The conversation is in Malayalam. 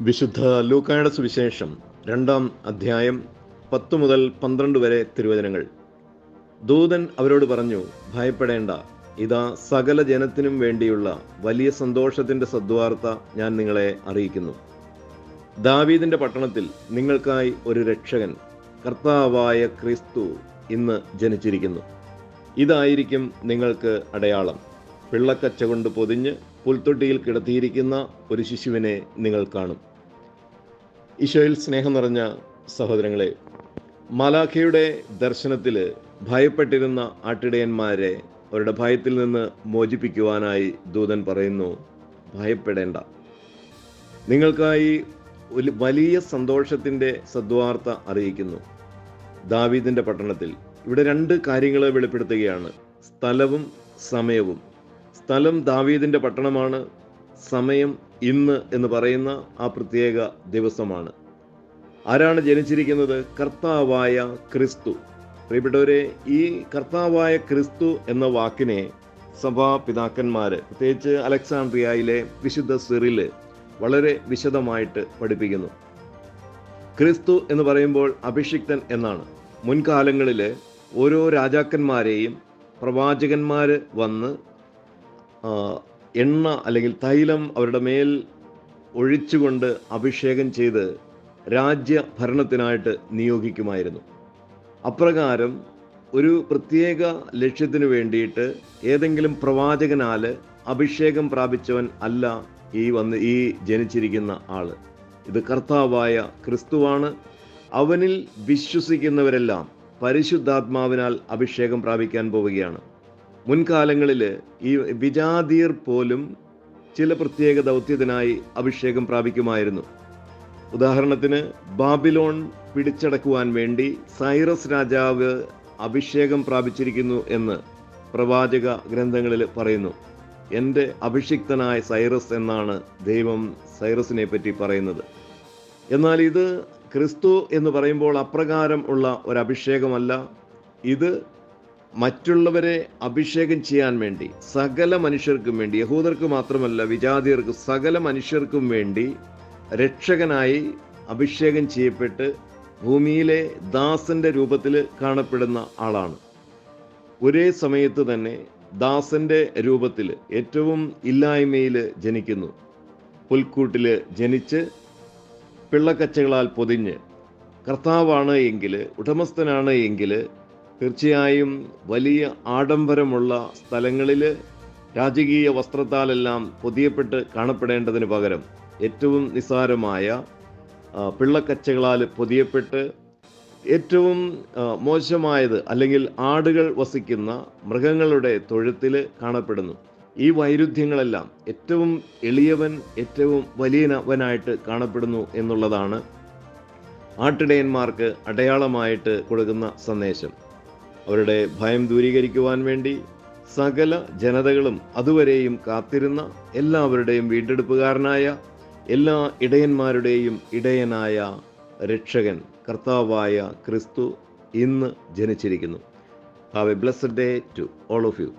വിശുദ്ധ ലൂക്കായുടെ സുവിശേഷം രണ്ടാം അധ്യായം പത്ത് മുതൽ പന്ത്രണ്ട് വരെ തിരുവചനങ്ങൾ. ദൂതൻ അവരോട് പറഞ്ഞു ഭയപ്പെടേണ്ട. ഇതാ സകല ജനത്തിനും വേണ്ടിയുള്ള വലിയ സന്തോഷത്തിന്റെ സദ്വാർത്ത ഞാൻ നിങ്ങളെ അറിയിക്കുന്നു. ദാവീദിന്റെ പട്ടണത്തിൽ നിങ്ങൾക്കായി ഒരു രക്ഷകൻ കർത്താവായ ക്രിസ്തു ഇന്ന് ജനിച്ചിരിക്കുന്നു. ഇതായിരിക്കും നിങ്ങൾക്ക് അടയാളം. പിള്ളക്കച്ച കൊണ്ട് പൊതിഞ്ഞ് പുൽത്തൊട്ടിയിൽ കിടത്തിയിരിക്കുന്ന ഒരു ശിശുവിനെ നിങ്ങൾ കാണും. ഈശോയിൽ സ്നേഹം നിറഞ്ഞ സഹോദരങ്ങളെ മലാഖയുടെ ദർശനത്തിൽ ഭയപ്പെട്ടിരുന്ന ആട്ടിടയന്മാരെ അവരുടെ ഭയത്തിൽ നിന്ന് മോചിപ്പിക്കുവാനായി ദൂതൻ പറയുന്നു ഭയപ്പെടേണ്ട. നിങ്ങൾക്കായി ഒരു വലിയ സന്തോഷത്തിന്റെ സദ്വാർത്ത അറിയിക്കുന്നു. ദാവീദിന്റെ പട്ടണത്തിൽ ഇവിടെ രണ്ട് കാര്യങ്ങൾ വെളിപ്പെടുത്തുകയാണ്. സ്ഥലവും സമയവും. സ്ഥലം ദാവീദിന്റെ പട്ടണമാണ് സമയം ഇന്ന് എന്ന് പറയുന്ന ആ പ്രത്യേക ദിവസമാണ്. ആരാണ് ജനിച്ചിരിക്കുന്നത്? കർത്താവായ ക്രിസ്തു. പ്രിയപ്പെട്ടവരെ ഈ കർത്താവായ ക്രിസ്തു എന്ന വാക്കിനെ സഭാ പിതാക്കന്മാർ പ്രത്യേകിച്ച് അലക്സാണ്ട്രിയയിലെ വിശുദ്ധ സിറിൽ വളരെ വിശദമായിട്ട് പഠിപ്പിക്കുന്നു. ക്രിസ്തു എന്ന് പറയുമ്പോൾ അഭിഷിക്തൻ എന്നാണ്. മുൻകാലങ്ങളിൽ ഓരോ രാജാക്കന്മാരെയും പ്രവാചകന്മാർ വന്ന് എണ്ണ അല്ലെങ്കിൽ തൈലം അവരുടെ മേൽ ഒഴിച്ചുകൊണ്ട് അഭിഷേകം ചെയ്ത് രാജ്യ ഭരണത്തിനായിട്ട് നിയോഗിക്കുമായിരുന്നു. അപ്രകാരം ഒരു പ്രത്യേക ലക്ഷ്യത്തിനു വേണ്ടിയിട്ട് ഏതെങ്കിലും പ്രവാചകനാൽ അഭിഷേകം പ്രാപിച്ചവൻ അല്ല ഈ വന്ന് ഈ ജനിച്ചിരിക്കുന്ന ആൾ ഇത് കർത്താവായ ക്രിസ്തുവാണ്. അവനിൽ വിശ്വസിക്കുന്നവരെല്ലാം പരിശുദ്ധാത്മാവിനാൽ അഭിഷേകം പ്രാപിക്കാൻ പോവുകയാണ്. മുൻകാലങ്ങളിൽ ഈ വിജാതീർ പോലും ചില പ്രത്യേക ദൗത്യത്തിനായി അഭിഷേകം പ്രാപിക്കുമായിരുന്നു. ഉദാഹരണത്തിന് ബാബിലോൺ പിടിച്ചടക്കുവാൻ വേണ്ടി സൈറസ് രാജാവ് അഭിഷേകം പ്രാപിച്ചിരിക്കുന്നു എന്ന് പ്രവാചക ഗ്രന്ഥങ്ങളിൽ പറയുന്നു. എന്റെ അഭിഷിക്തനായ സൈറസ് എന്നാണ് ദൈവം സൈറസിനെ പറ്റി പറയുന്നത്. എന്നാൽ ഇത് ക്രിസ്തു എന്ന് പറയുമ്പോൾ അപ്രകാരം ഉള്ള ഒരു അഭിഷേകമല്ല. ഇത് മറ്റുള്ളവരെ അഭിഷേകം ചെയ്യാൻ വേണ്ടി സകല മനുഷ്യർക്കും വേണ്ടി യഹൂദർക്ക് മാത്രമല്ല വിജാതിയർക്ക് സകല മനുഷ്യർക്കും വേണ്ടി രക്ഷകനായി അഭിഷേകം ചെയ്യപ്പെട്ട് ഭൂമിയിലെ ദാസന്റെ രൂപത്തിൽ കാണപ്പെടുന്ന ആളാണ്. ഒരേ സമയത്ത് തന്നെ ദാസന്റെ രൂപത്തിൽ ഏറ്റവും ഇല്ലായ്മയിൽ ജനിക്കുന്നു. പുൽക്കൂട്ടിൽ ജനിച്ച് പിള്ളക്കച്ചകളാൽ പൊതിഞ്ഞ് കർത്താവാണ് എങ്കിൽ ഉടമസ്ഥനാണ് എങ്കിൽ തീർച്ചയായും വലിയ ആഡംബരമുള്ള സ്ഥലങ്ങളിൽ രാജകീയ വസ്ത്രത്താലെല്ലാം പൊതിയപ്പെട്ട് കാണപ്പെടേണ്ടതിന് പകരം ഏറ്റവും നിസ്സാരമായ പിള്ളക്കച്ചകളാൽ പൊതിയപ്പെട്ട് ഏറ്റവും മോശമായത് അല്ലെങ്കിൽ ആടുകൾ വസിക്കുന്ന മൃഗങ്ങളുടെ തൊഴുത്തിൽ കാണപ്പെടുന്നു. ഈ വൈരുദ്ധ്യങ്ങളെല്ലാം ഏറ്റവും എളിയവൻ ഏറ്റവും വലിയവനായിട്ട് കാണപ്പെടുന്നു എന്നുള്ളതാണ് ആട്ടിടയന്മാർക്ക് അടയാളമായിട്ട് കൊടുക്കുന്ന സന്ദേശം. അവരുടെ ഭയം ദൂരീകരിക്കുവാൻ വേണ്ടി സകല ജനതകളും അതുവരെയും കാത്തിരുന്ന എല്ലാവരുടെയും വീണ്ടെടുപ്പുകാരനായ എല്ലാ ഇടയന്മാരുടെയും ഇടയനായ രക്ഷകൻ കർത്താവായ ക്രിസ്തു ഇന്ന് ജനിച്ചിരിക്കുന്നു. Have a blessed day to all of you